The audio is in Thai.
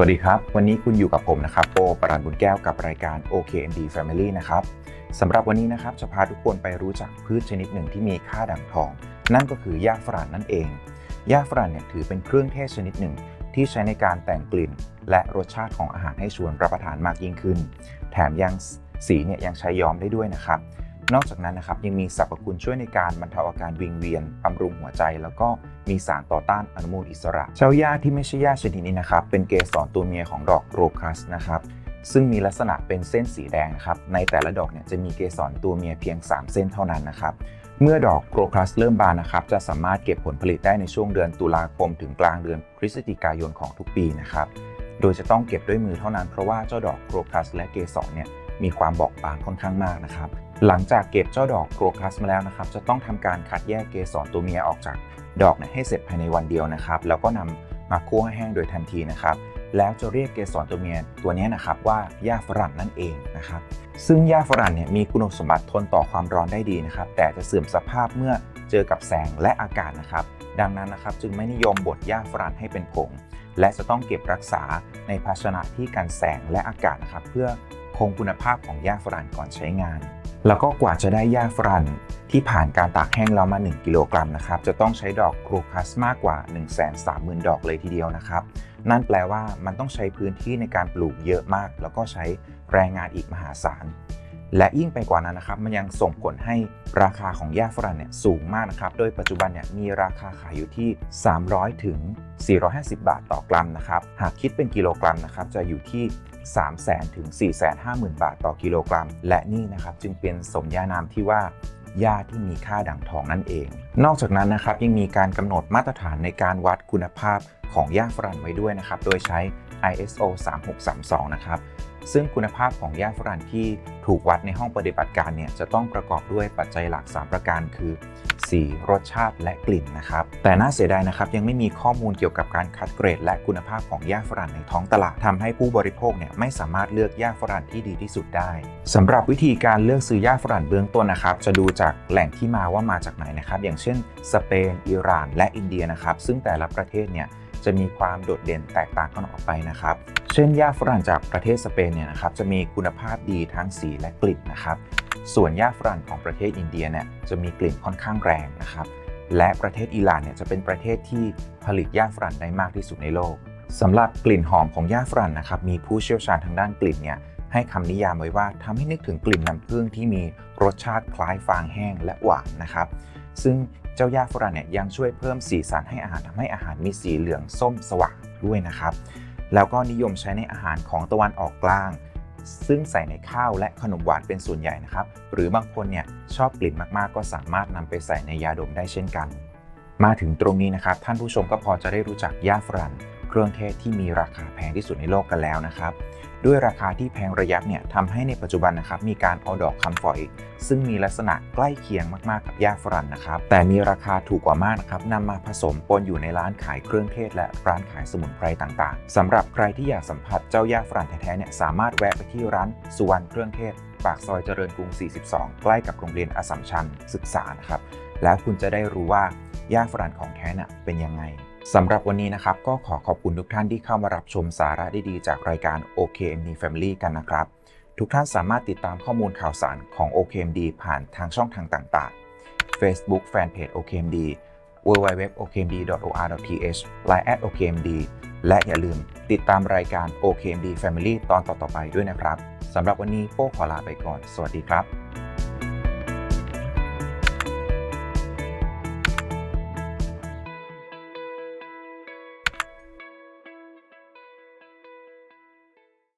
สวัสดีครับ วันนี้คุณอยู่กับผมนะครับโปปรันบุญแก้วกับรายการ OKMD Family นะครับสำหรับวันนี้นะครับจะพาทุกคนไปรู้จักพืชชนิดหนึ่งที่มีค่าด่างทอง นั่นก็คือหญ้าฝรั่งนั่นเองหญ้าฝรั่งเนี่ยถือเป็นเครื่องเทศชนิดหนึ่ง ที่ใช้ในการแต่งกลิ่น และรสชาติของอาหารให้ชวนรับประทานมากยิ่งขึ้น แถมยังสีเนี่ยยังใช้ย้อมได้ด้วยนะครับ นอกจากนั้นนะครับยังมีสรรพคุณช่วยในการบรรเทาอาการวิงเวียนบำรุงหัวใจ แล้วก็มีสารต่อต้านอนุมูลอิสระเจ้าหญ้าที่ไม่ใช่หญ้าชนิดนี้นะครับเป็นเกสรตัวเมียของดอกโรคัสนะครับซึ่งมีลักษณะเป็นเส้นสีแดงนะครับในแต่ละดอกเนี่ยจะมีเกสรตัวเมียเพียง 3 เส้นเท่านั้นนะครับเมื่อดอกโครคลัสเริ่มบานนะครับ จะสามารถเก็บผลผลิตได้ในช่วงเดือนตุลาคม ถึงกลางเดือนพฤศจิกายนของทุกปีนะครับ โดยจะต้องเก็บด้วยมือเท่านั้นเพราะว่าเจ้าดอกโครคลัสและเกสรเนี่ยมีความบอบบางค่อนข้างมากนะครับ หลังจากเก็บเจ้าดอกโครคัสมาแล้วนะครับ จะต้องทำการคัดแยกเกสรตัวเมียออกจากดอกให้เสร็จภายในวันเดียวนะครับ แล้วก็นำมาคั่วให้แห้งโดยทันทีนะครับ แล้วจะเรียกเกสรตัวเมียตัวนี้นะครับว่าหญ้าฝรั่งนั่นเองนะครับ ซึ่งหญ้าฝรั่งเนี่ยมีคุณสมบัติทนต่อความร้อนได้ดีนะครับ แต่จะเสื่อมสภาพเมื่อเจอกับแสงและอากาศนะครับ ดังนั้นนะครับจึงไม่นิยมบดหญ้าฝรั่งให้เป็นผง และจะต้องเก็บรักษาในภาชนะที่กันแสงและอากาศนะครับ เพื่อคงคุณภาพของหญ้าฝรั่งก่อนใช้งาน แล้วก็กว่าจะได้หญ้าฝรั่งที่ผ่านการตากแห้งแล้วมา 1 กิโลกรัมนะครับ จะต้องใช้ดอกโครคัสมากกว่า 1 3 0 0 0 0 ดอกเลยทีเดียวนะครับ นั่นแปลว่ามันต้องใช้พื้นที่ในการปลูกเยอะมาก แล้วก็ใช้แรงงานอีกมหาศาล และยิ่งไปกว่านั้นนะครับ มันยังส่งผลให้ราคาของหญ้าฝรั่งเนี่ยสูงมากนะครับ โดยปัจจุบันเนี่ยมีราคาขายอยู่ที่ 300 ถึง 450 บาทต่อกรัมนะครับ หากคิดเป็นกิโลกรัมนะครับ จะอยู่ที่ 3 0 0 0 0 0ถึง 4 5 0 0 0 0 บาทต่อกิโลกรัม และนี่นะครับจึงเป็นสมญานามที่ว่าหญ้าที่มีค่าด่างทองนั่นเอง นอกจากนั้นนะครับยังมีการกำหนดมาตรฐานในการวัดคุณภาพของหญ้าฝรั่งไว้ด้วยนะครับ โดยใช้ ISO 3632 นะครับ ซึ่งคุณภาพของหญ้าฝรั่งที่ถูกวัดในห้องปฏิบัติการเนี่ยจะต้องประกอบด้วยปัจจัยหลัก 3 ประการคือ สีรสชาติและกลิ่นนะครับ แต่น่าเสียดายนะครับยังไม่มีข้อมูลเกี่ยวกับการคัดเกรด และคุณภาพของหญ้าฝรั่งในท้องตลาดทำให้ผู้บริโภคเนี่ยไม่สามารถเลือกหญ้าฝรั่งที่ดีที่สุดได้สำหรับวิธีการเลือกซื้อหญ้าฝรั่งเบื้องต้นนะครับ จะดูจากแหล่งที่มาว่ามาจากไหนนะครับ อย่างเช่น สเปน อิหร่าน และอินเดียนะครับ ซึ่งแต่ละประเทศเนี่ย จะมีความโดดเด่นแตกต่างกันออกไปนะครับ เช่นหญ้าฝรั่งจากประเทศสเปนเนี่ยนะครับจะมีคุณภาพดีทั้งสีและกลิ่นนะครับ ส่วนหญ้าฝรั่งของประเทศอินเดียเนี่ยจะมีกลิ่นค่อนข้างแรงนะครับ และประเทศอิหร่านเนี่ยจะเป็นประเทศที่ผลิตหญ้าฝรั่งได้มากที่สุดในโลกสำหรับกลิ่นหอมของหญ้าฝรั่งนะครับมีผู้เชี่ยวชาญทางด้านกลิ่นเนี่ย ให้คำนิยามไว้ว่าทำให้นึกถึงกลิ่นน้ำผึ้งที่มีรสชาติคล้ายฟางแห้งและหวานนะครับ ซึ่งเจ้าหญ้าฝรั่งเนี่ยยังช่วยเพิ่มสีสันให้อาหารทำให้อาหารมีสีเหลืองส้มสว่างด้วยนะครับ แล้วก็นิยมใช้ในอาหารของตะวันออกกลาง ซึ่งใส่ในข้าวและขนมหวานเป็นส่วนใหญ่นะครับ หรือบางคนเนี่ยชอบกลิ่นมากๆ ก็สามารถนำไปใส่ในยาดมได้เช่นกัน มาถึงตรงนี้นะครับท่านผู้ชมก็พอจะได้รู้จักหญ้าฝรั่ง เครื่องเทศที่มีราคาแพงที่สุดในโลกกันแล้วนะครับ ด้วยราคาที่แพงระยับเนี่ยทำให้ในปัจจุบันนะครับมีการเอาดอกคำฝอย ซึ่งมีลักษณะใกล้เคียงมากๆกับหญ้าฝรั่งนะครับ แต่มีราคาถูกกว่ามากนะครับนำมาผสมปนอยู่ในร้านขายเครื่องเทศและร้านขายสมุนไพรต่างๆสำหรับใครที่อยากสัมผัสเจ้าหญ้าฝรั่งแท้ๆเนี่ยสามารถแวะไปที่ร้านสุวรรณเครื่องเทศ ปากซอยเจริญกรุง 42 ใกล้กับโรงเรียนอสสัมชัญศึกษานะครับแล้วคุณจะได้รู้ว่าหญ้าฝรั่งของแท้น่ะเป็นยังไง สำหรับวันนี้นะครับ ก็ขอขอบคุณทุกท่านที่เข้ามารับชมสาระดีๆ จากรายการ OKMD Family กันนะครับ ทุกท่านสามารถติดตามข้อมูลข่าวสารของ OKMD ผ่านทางช่องทางต่างๆ Facebook Fanpage OKMD www.okmd.or.th Line at OKMD และอย่าลืมติดตามรายการ OKMD Family ตอนต่อๆไปด้วยนะครับ สำหรับวันนี้โป้ขอลาไปก่อน สวัสดีครับ